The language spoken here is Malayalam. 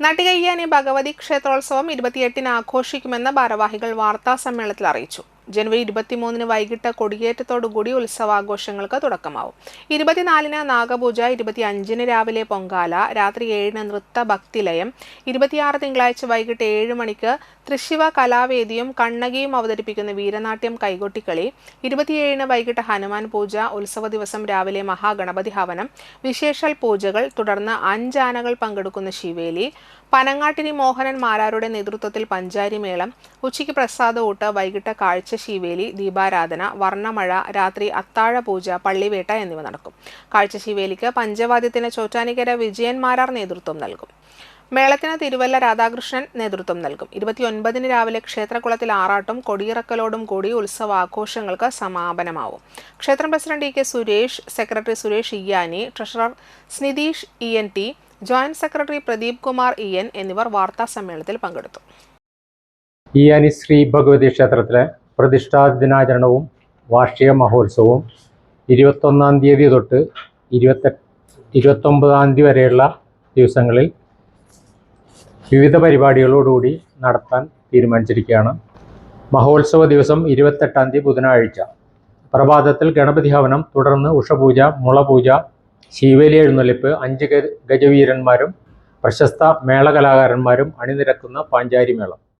നട്ടികയ്യാനി ഭഗവതി ക്ഷേത്രോത്സവം ഇരുപത്തിയെട്ടിന് ആഘോഷിക്കുമെന്ന് ഭാരവാഹികൾ വാർത്താ സമ്മേളനത്തിൽ അറിയിച്ചു. ജനുവരി ഇരുപത്തിമൂന്നിന് വൈകിട്ട് കൊടിയേറ്റത്തോടുകൂടി ഉത്സവാഘോഷങ്ങൾക്ക് തുടക്കമാവും. ഇരുപത്തിനാലിന് നാഗപൂജ ഇരുപത്തിയഞ്ചിന് രാവിലെ പൊങ്കാല രാത്രി ഏഴിന് നൃത്ത ഭക്തിലയം ഇരുപത്തിയാറ് തിങ്കളാഴ്ച വൈകിട്ട് ഏഴ് മണിക്ക് തൃശിവ കലാവേദിയും കണ്ണകിയും അവതരിപ്പിക്കുന്ന വീരനാട്യം കൈകൊട്ടിക്കളി ഇരുപത്തിയേഴിന് വൈകിട്ട് ഹനുമാൻ പൂജ ഉത്സവ ദിവസം രാവിലെ മഹാഗണപതി ഹവനം വിശേഷാൽ പൂജകൾ തുടർന്ന് അഞ്ചാനകൾ പങ്കെടുക്കുന്ന ശിവേലി പനങ്ങാട്ടിരി മോഹനൻ മാരാരുടെ നേതൃത്വത്തിൽ പഞ്ചാരിമേളം ഉച്ചയ്ക്ക് പ്രസാദ ഊട്ട് വൈകിട്ട് കാഴ്ച ശിവേലി ദീപാരാധന വർണമഴ രാത്രി അത്താഴ പൂജ പള്ളിവേട്ട എന്നിവ നടക്കും. കാഴ്ചശീവേലിക്ക് പഞ്ചവാദ്യത്തിന് ചോറ്റാനിക്കര വിജയന്മാരാർ നേതൃത്വം നൽകും. മേളത്തിന് തിരുവല്ല രാധാകൃഷ്ണൻ നേതൃത്വം നൽകും. ഇരുപത്തിയൊൻപതിന് രാവിലെ ക്ഷേത്രകുളത്തിൽ ആറാട്ടും കൊടിയിറക്കലോടും കൂടി ഉത്സവാഘോഷങ്ങൾക്ക് സമാപനമാവും. ക്ഷേത്രം president E K Suresh secretary Suresh Iyyani treasurer Snitheesh E N T joint secretary Pradeep Kumar E N എന്നിവർ വാർത്താ സമ്മേളനത്തിൽ പങ്കെടുത്തു. ഇയാനി ശ്രീ ഭഗവതി ക്ഷേത്രത്തിലെ പ്രതിഷ്ഠാ ദിനാചരണവും വാർഷിക മഹോത്സവവും ഇരുപത്തൊന്നാം തീയതി തൊട്ട് ഇരുപത്തെട്ട് ഇരുപത്തൊമ്പതാം തീയതി വരെയുള്ള ദിവസങ്ങളിൽ വിവിധ പരിപാടികളോടുകൂടി നടത്താൻ തീരുമാനിച്ചിരിക്കുകയാണ്. മഹോത്സവ ദിവസം ഇരുപത്തെട്ടാം തീയതി ബുധനാഴ്ച. പ്രഭാതത്തിൽ ഗണപതി ഹവനം തുടർന്ന് ഉഷപൂജ മുളപൂജ ശീവേലി എഴുന്നള്ളിപ്പ് അഞ്ച് ഗജവീരന്മാരും പ്രശസ്ത മേളകലാകാരന്മാരും അണിനിരക്കുന്ന പാഞ്ചാരി മേളം